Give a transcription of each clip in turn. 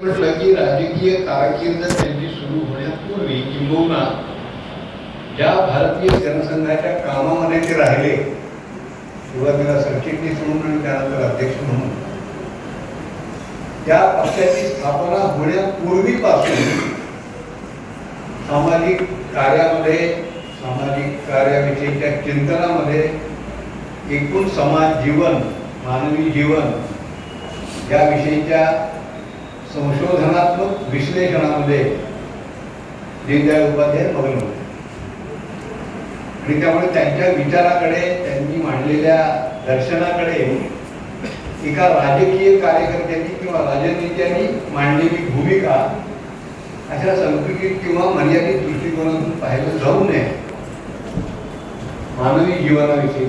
म्हटलं की राजकीय कारकीर्द त्यांची सुरू होण्यापूर्वी किंबहुना ज्या भारतीय जनसंघाच्या कामामध्ये ते राहिले सुरुवातीला सरचिटणीस म्हणून आणि त्यानंतर अध्यक्ष म्हणून. त्या पक्षाची स्थापना होण्यापूर्वीपासून सामाजिक कार्यामध्ये सामाजिक कार्याविषयीच्या चिंतनामध्ये एकूण समाज जीवन मानवी जीवन याविषयीच्या संशोधनात्मक विश्लेषणामध्ये दीनदयाळ उपाध्याय मग्न होते आणि त्यामुळे त्यांच्या विचाराकडे त्यांनी मांडलेल्या दर्शनाकडे एका राजकीय कार्यकर्त्यांनी किंवा राजनेत्यांनी मांडलेली भूमिका अशा संकुचित किंवा मर्यादित दृष्टिकोनातून पाहिलं जाऊ नये. मानवी जीवनाविषयी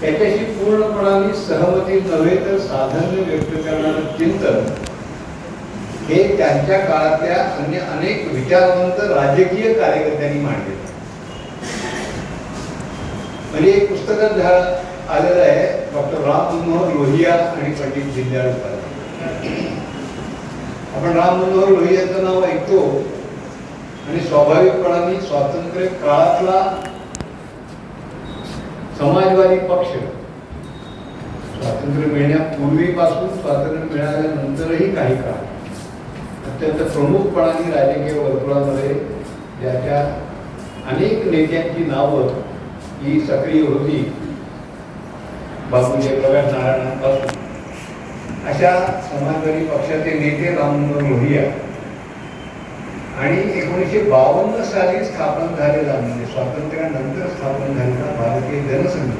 त्याच्याशी पूर्णपणाने सहमती नव्हे तर साधन्य व्यक्त करणारं चिंतन हे त्यांच्या काळातल्या अन्य अनेक विचारवंत राजकीय कार्यकर्त्यांनी मांडले. म्हणजे एक पुस्तकात आलेलं आहे डॉक्टर राम मनोहर लोहिया आणि पंडित दीनदयाळ उपाध्याय. आपण राम मनोहर लोहियाचं नाव ऐकतो आणि स्वाभाविकपणाने स्वातंत्र्य काळातला समाजवादी पक्ष. स्वातंत्र्य मिळण्यापूर्वीपासून स्वातंत्र्य मिळाल्यानंतरही काही काळ अत्यंत प्रमुखपणाने राजकीय वर्तुळामध्ये ज्याच्या अनेक नेत्यांची नावं ही सक्रिय होती. बाबू जयप्रकाश नारायणांपासून. अशा समाजवादी पक्षाचे नेते राममनोहर लोहिया आणि एकोणीसशे बावन्न साली स्थापन झालेला म्हणजे स्वातंत्र्यानंतर स्थापन झालेला भारतीय जनसंघ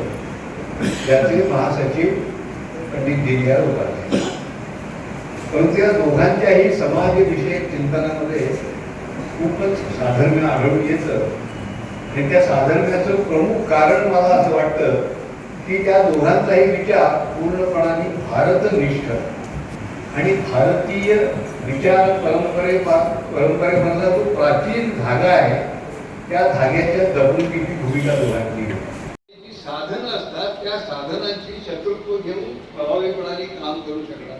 त्याचे महासचिव पंडित दीनदयाळ उपाध्याय. परंतु या दोघांच्याही समाजविषयक चिंतनामध्ये खूपच साधर्म्य आढळून येतं. आणि त्या साधर्म्याचं प्रमुख कारण मला असं वाटतं की त्या दोघांचाही विचार पूर्णपणाने भारतनिष्ठ आणि भारतीय विचार परंपरे परंपरेमधला जो प्राचीन धागा आहे त्या धाग्याच्या दबणुकीची भूमिका दोघांची जी साधनं असतात त्या साधनांची शत्रुत्व घेऊन प्रभावीपणाने काम करू शकणार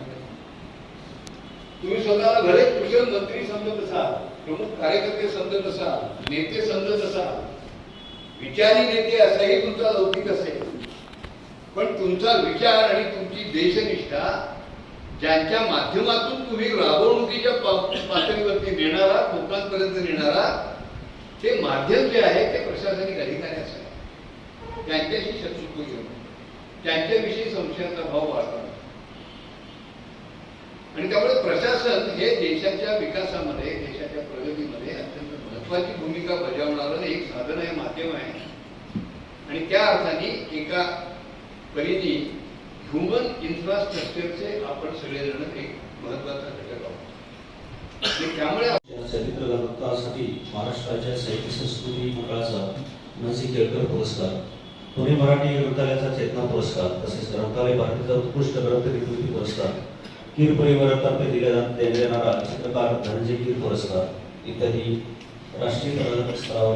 तुम्ही स्वतःला भले कुशल मंत्री समजत असाल प्रमुख कार्यकर्ते समजत असाल नेते समजत असाल विचारी नेते असाही तुमचा लौकिक असेल. पण तुमचा विचार आणि तुमची देशनिष्ठा ज्यांच्या माध्यमातून तुम्ही राबवणुकीच्या पातळीवरती नेणारा लोकांपर्यंत नेणारा ते माध्यम जे आहे ते प्रशासनिक अधिकारी असावे त्यांच्याशी शत्रुत्व घेऊन त्यांच्याविषयी संशयाचा भाव वाढतो आणि त्यामुळे प्रशासन हे देशाच्या विकासामध्ये देशाच्या प्रगतीमध्ये अत्यंत महत्वाची भूमिका बजावणारं एक साधन आहे माध्यम आहे. आणि त्या अर्थाने एका परिधी ह्युमन इन्फ्रास्ट्रक्चरचे आपण सगळेजण एक महत्त्वाचा घटक आहोत. त्यामुळे या चरित्र ग्रंथासाठी महाराष्ट्राच्या साहित्य संस्कृती मंडळाचा मनसी केळकर पुरस्कार पुणे मराठी ग्रंथालयाचा चेतना पुरस्कार तसेच ग्रंथालय भारतीचा उत्कृष्ट ग्रंथ विकृती पुरस्कार कीर परिवारातर्फे दिल्या जात देण्यात येणारा चित्रकार धनंजय कीर पुरस्कार इत्यादी राष्ट्रीय स्तरावर